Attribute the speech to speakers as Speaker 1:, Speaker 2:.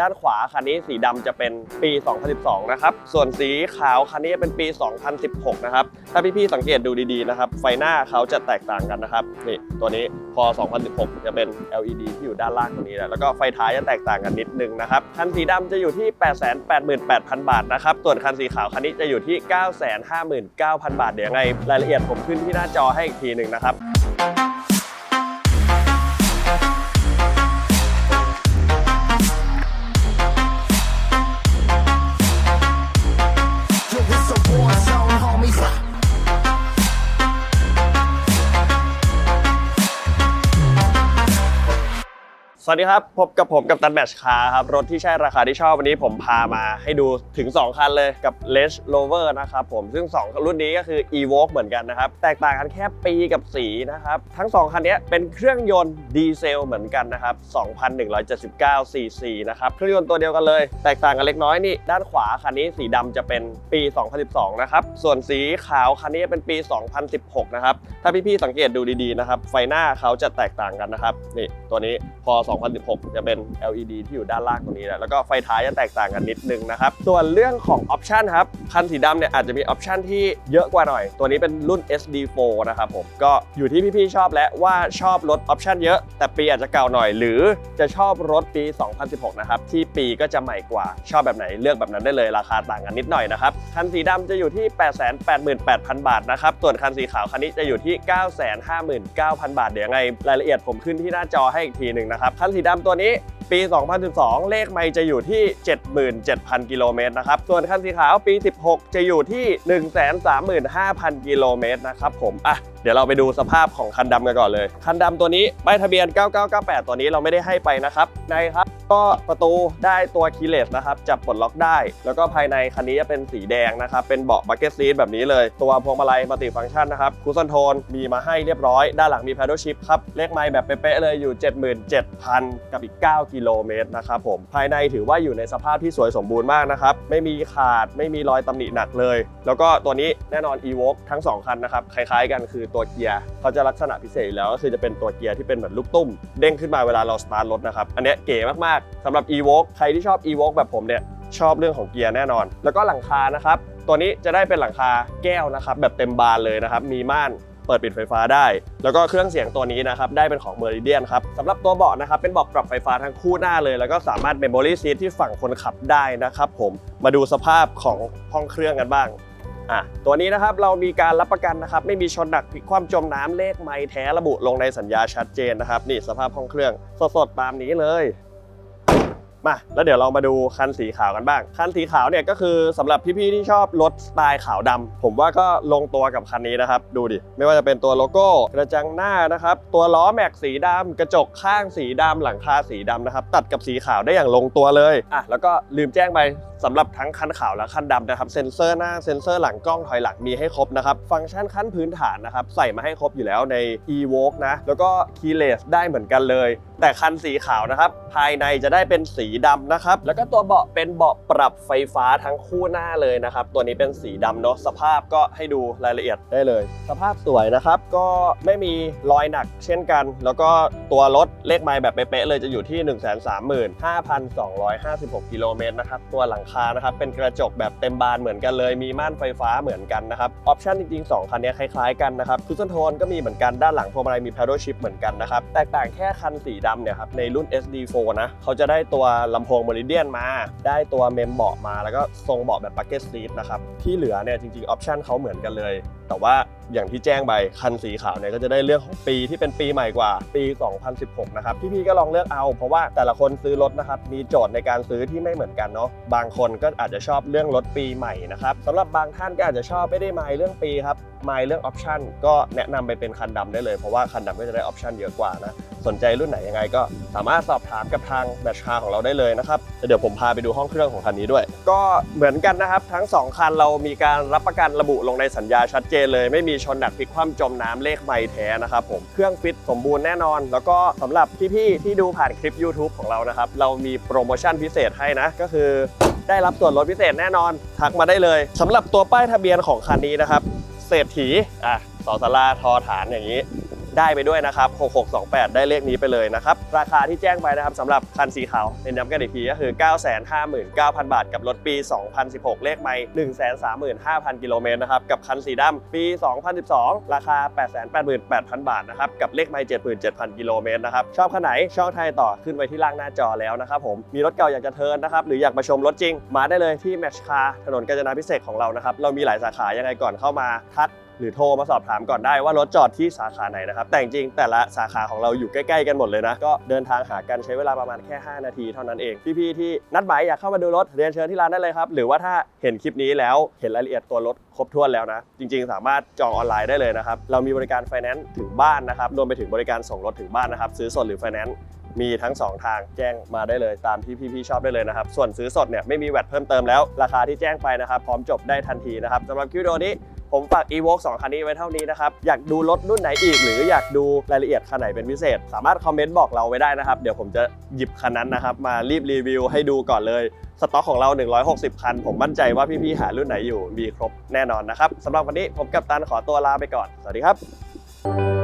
Speaker 1: ด้านขวาคันนี้สีดำจะเป็นปี 2012 นะครับ ส่วนสีขาวคันนี้เป็นปี 2016 นะครับ ถ้าพี่ๆสังเกตดูดีๆนะครับ ไฟหน้าเขาจะแตกต่างกันนะครับ นี่ตัวนี้พอ 2016 จะเป็น LED ที่อยู่ด้านล่างตรงนี้แหละแล้วก็ไฟท้ายจะแตกต่างกันนิดนึงนะครับ คันสีดำจะอยู่ที่ 888,000 บาทนะครับ ส่วนคันสีขาวคันนี้จะอยู่ที่ 959,000 บาท เดี๋ยวยังไงรายละเอียดผมขึ้นที่หน้าจอให้อีกทีหนึ่งนะครับ สวัสดีครับ พบกับผมกับตันแมชคาร์ครับ รถที่ใช่ราคาที่ชอบวันนี้ผมพามาให้ดูถึง 2 คันเลยกับ Range Rover นะครับผมซึ่ง 2 รุ่นนี้ก็คือ Evoque เหมือนกันนะครับ แตกต่างกันแค่ปีกับสีนะครับ ทั้ง 2 คันนี้เป็นเครื่องยนต์ดีเซลเหมือนกันนะครับ 2,179 cc นะครับ เครื่องยนต์ตัวเดียวกันเลย แตกต่างกันเล็กน้อยนี่ ด้านขวาคันนี้สีดำจะเป็นปี 2012 นะครับ ส่วนสีขาวคันนี้เป็นปี 2016 นะครับถ้าพี่ๆสังเกตดูดีๆนะครับไฟหน้าเขาจะแตกต่างกันนะครับนี่ตัวนี้พอ2016 จะเป็น LED ที่อยู่ด้านล่างตรงนี้แหละแล้วก็ไฟท้ายจะแตกต่างกันนิดนึงนะครับ ส่วนเรื่องของออปชันครับคันสีดำเนี่ยอาจจะมีออปชันที่เยอะกว่าหน่อย ตัวนี้เป็นรุ่น SD4 นะครับผมก็อยู่ที่พี่ๆชอบและว่าชอบรถออปชันเยอะ แต่ปีอาจจะเก่าหน่อย หรือจะชอบรถปี 2016 นะครับ ที่ปีก็จะใหม่กว่าชอบแบบไหนเลือกแบบนั้นได้เลยราคาต่างกันนิดหน่อยนะครับคันสีดำจะอยู่ที่ 888,000 บาทนะครับส่วนคันสีขาวคันนี้จะอยู่ที่ 959,000 บาทเดี๋ยวยังไงรายละเอียดผมขึ้นที่หน้าจอให้อีกทีหนึ่งนะครับคนสีดำตัวนี้ ปี 2012 เลขไม่จะอยู่ที่ 77,000 กิโลเมตรนะครับ ส่วนคันสีขาวปี 16 จะอยู่ที่ 135,000 กิโลเมตรนะครับผม อะ เดี๋ยวเราไปดูสภาพของคันดำกันก่อนเลย คันดำตัวนี้ป้ายทะเบียน 9998 ตัวนี้เราไม่ได้ให้ไปนะครับในครับก็ประตูได้ตัวคีเลสนะครับจับปลดล็อกได้ แล้วก็ภายในคันนี้จะเป็นสีแดงนะครับ เป็นเบาะบักเก็ตซีทแบบนี้เลย ตัวพวงมาลัยมัลติฟังก์ชันนะครับคูซอนโทนมีมาให้เรียบร้อย ด้านหลังมี paddle shift ครับ เลขไมล์แบบเป๊ะๆเลยอยู่ 77,000 กับอีก 9กิโลเมตรนะครับผมภายในถือว่าอยู่ในสภาพที่สวยสมบูรณ์มากนะครับไม่มีขาดไม่มีรอยตำหนิหนักเลย แล้วก็ตัวนี้แน่นอน Evoque ทั้ง 2 คันนะครับคล้ายๆกันคือตัวเกียร์เขาจะลักษณะพิเศษแล้วก็คือจะเป็นตัวเกียร์ที่เป็นเหมือนลูกตุ้ม เด้งขึ้นมาเวลาเราสตาร์ทรถนะครับอันนี้เก๋มากๆสำหรับ Evoque ใครที่ชอบ Evoque แบบผมเนี่ยชอบเรื่องของเกียร์แน่นอน แล้วก็หลังคานะครับตัวนี้จะได้เป็นหลังคาแก้วนะครับแบบเต็มบานเลยนะครับมีม่าน เปิดปิดไฟฟ้าได้ แล้วก็เครื่องเสียงตัวนี้นะครับได้เป็นของ Meridian ครับสำหรับตัวเบาะนะครับเป็นเบาะปรับไฟฟ้าทั้งคู่หน้าเลย แล้วก็สามารถ Memory Seat ที่ฝั่งคนขับได้นะครับผมมาดูสภาพของห้องเครื่องกันบ้างอะตัวนี้นะครับเรามีการรับประกันนะครับไม่มีชนหนักพลิกคว่ำจมน้ำเลขไม้แท้ระบุลงในสัญญาชัดเจนนะครับนี่สภาพห้องเครื่องสดๆตามนี้เลย มาแล้วเดี๋ยวเรามาดูคันสีขาวกันบ้าง คันสีขาวเนี่ยก็คือสำหรับพี่ๆที่ชอบรถสไตล์ขาวดำผมว่าก็ลงตัวกับคันนี้นะครับ ดูดิ ไม่ว่าจะเป็นตัวโลโก้กระจังหน้านะครับ ตัวล้อแม็กสีดำกระจกข้างสีดำหลังคาสีดำนะครับ ตัดกับสีขาวได้อย่างลงตัวเลยอะแล้วก็ลืมแจ้งไปสำหรับทั้งคันขาวและคันดำนะครับเซ็นเซอร์หน้าเซ็นเซอร์หลังกล้องถอยหลังมีให้ครบนะครับฟังก์ชันขั้นพื้นฐานนะครับใส่มาให้ครบอยู่แล้วใน Evoque นะแล้วก็ Keyless ได้เหมือนกันเลย แต่คันสีขาวนะครับภายในจะได้เป็นสีดำนะครับแล้วก็ตัวเบาะเป็นเบาะปรับไฟฟ้าทั้งคู่หน้าเลยนะครับตัวนี้เป็นสีดำเนาะสภาพก็ให้ดูรายละเอียดได้เลย สภาพสวยนะครับก็ไม่มีรอยหนักเช่นกัน แล้วก็ตัวรถเลขไมล์แบบเป๊ะๆเลยจะอยู่ที่ 135,256กิโลเมตรนะครับตัวหลังคานะครับเป็นกระจกแบบเต็มบานเหมือนกันเลย มีม่านไฟฟ้าเหมือนกันนะครับออปชันจริงๆ 2 คันนี้คล้ายๆกันนะครับคุชชั่นโทนก็มีเหมือนกันด้านหลังพวงมาลัยมี paddle shift เหมือนกันนะครับแตกต่างแค่คันสีดำเนี่ยครับในรุ่น SD4 นะเขาจะได้ตัวลำโพงมริเดียนมา ได้ตัวเมมเบาะมา แล้วก็ทรงเบาะแบบ bucket seat นะครับที่เหลือเนี่ยจริงๆออปชันเขาเหมือนกันเลย แต่ว่าอย่างที่แจ้งไปคันสีขาวเนี่ยก็จะได้เรื่องของปีที่เป็นปีใหม่กว่าปี 2016 นะครับพี่ๆก็ลองเลือกเอา เพราะว่าแต่ละคนซื้อรถนะครับมีโจทย์ในการซื้อที่ไม่เหมือนกันเนาะบางคนก็อาจจะชอบเรื่องรถปีใหม่นะครับสำหรับบางท่านก็อาจจะชอบไม่ได้หมายเรื่องปีครับหมายเรื่องออปชันก็แนะนำไปเป็นคันดำได้เลยเพราะว่าคันดำก็จะได้ออปชันเยอะกว่านะ สนใจรุ่นไหนยังไงก็สามารถสอบถามกับทางแบชคาของเราได้เลยนะครับเดี๋ยวผมพาไปดูห้องเครื่องของคันนี้ด้วย ก็เหมือนกันนะครับ ทั้งสองคันเรามีการรับประกันระบุลงในสัญญาชัดเจนเลย ไม่มีชนหนักพลิกคว่ำจมน้ำเลขไมล์แท้นะครับผมเครื่องฟิตสมบูรณ์แน่นอน แล้วก็สำหรับพี่ๆที่ดูผ่านคลิป YouTube ของเรานะครับเรามีโปรโมชั่นพิเศษให้นะก็คือได้รับส่วนลดพิเศษแน่นอน ทักมาได้เลยสำหรับตัวป้ายทะเบียนของคันนี้นะครับเศรษฐีอะสอสลาทอฐานอย่างนี้ ได้ไปด้วยนะครับ 6628 ได้เลขนี้ไปเลยนะครับ ราคาที่แจ้งไปนะครับสำหรับคันสีขาวเน้นย้ำกันอีกทีก็คือ 959,000 บาท กับรถปี 2016 เลขไม่135,000 กิโลเมตรนะครับ กับคันสีดำปี 2012 ราคา 888,000 บาทนะครับ กับเลขไม่77,000 กิโลเมตรนะครับ ชอบคันไหนช่องไทยต่อขึ้นไว้ที่ล่างหน้าจอแล้วนะครับผม มีรถเก่าอยากจะเทิร์นนะครับ หรืออยากมาชมรถจริง มาได้เลยที่ Match Car ถนนกาญจนาพิเศษของเรานะครับ เรามีหลายสาขายังไงก่อนเข้ามาทัก หรือโทรมาสอบถามก่อนได้ว่ารถจอดที่สาขาไหนนะครับ แต่จริงๆแต่ละสาขาของเราอยู่ใกล้ๆกันหมดเลยนะ ก็เดินทางหากันใช้เวลาประมาณแค่ 5 นาทีเท่านั้นเอง พี่ๆที่นัดหมายอยากเข้ามาดูรถเรียนเชิญที่ร้านได้เลยครับ หรือว่าถ้าเห็นคลิปนี้แล้วเห็นรายละเอียดตัวรถครบถ้วนแล้วนะ จริง ๆ สามารถจองออนไลน์ได้เลยนะครับ เรามีบริการไฟแนนซ์ถึงบ้านนะครับ รวมไปถึงบริการส่งรถถึงบ้านนะครับ ซื้อสดหรือไฟแนนซ์มีทั้ง 2 ทางแจ้งมาได้เลยตามที่พี่ๆชอบได้เลยนะครับ ส่วนซื้อสดเนี่ยไม่มีแวตเพิ่มเติมแล้ว ราคาที่แจ้งไปนะครับ พร้อมจบได้ทันทีนะครับสำหรับคลิปวิดีโอนี้ ผมฝาก Evoque 2 คันนี้ไว้เท่านี้นะครับ อยากดูรถรุ่นไหนอีก หรืออยากดูรายละเอียดคันไหนเป็นพิเศษ สามารถคอมเมนต์บอกเราไว้ได้นะครับ เดี๋ยวผมจะหยิบคันนั้นนะครับ มารีบรีวิวให้ดูก่อนเลย สต็อกของเรา 160 คัน ผมมั่นใจว่าพี่ๆหารุ่นไหนอยู่มีครบแน่นอนนะครับสำหรับวันนี้ผมกับตันขอตัวลาไปก่อน สวัสดีครับ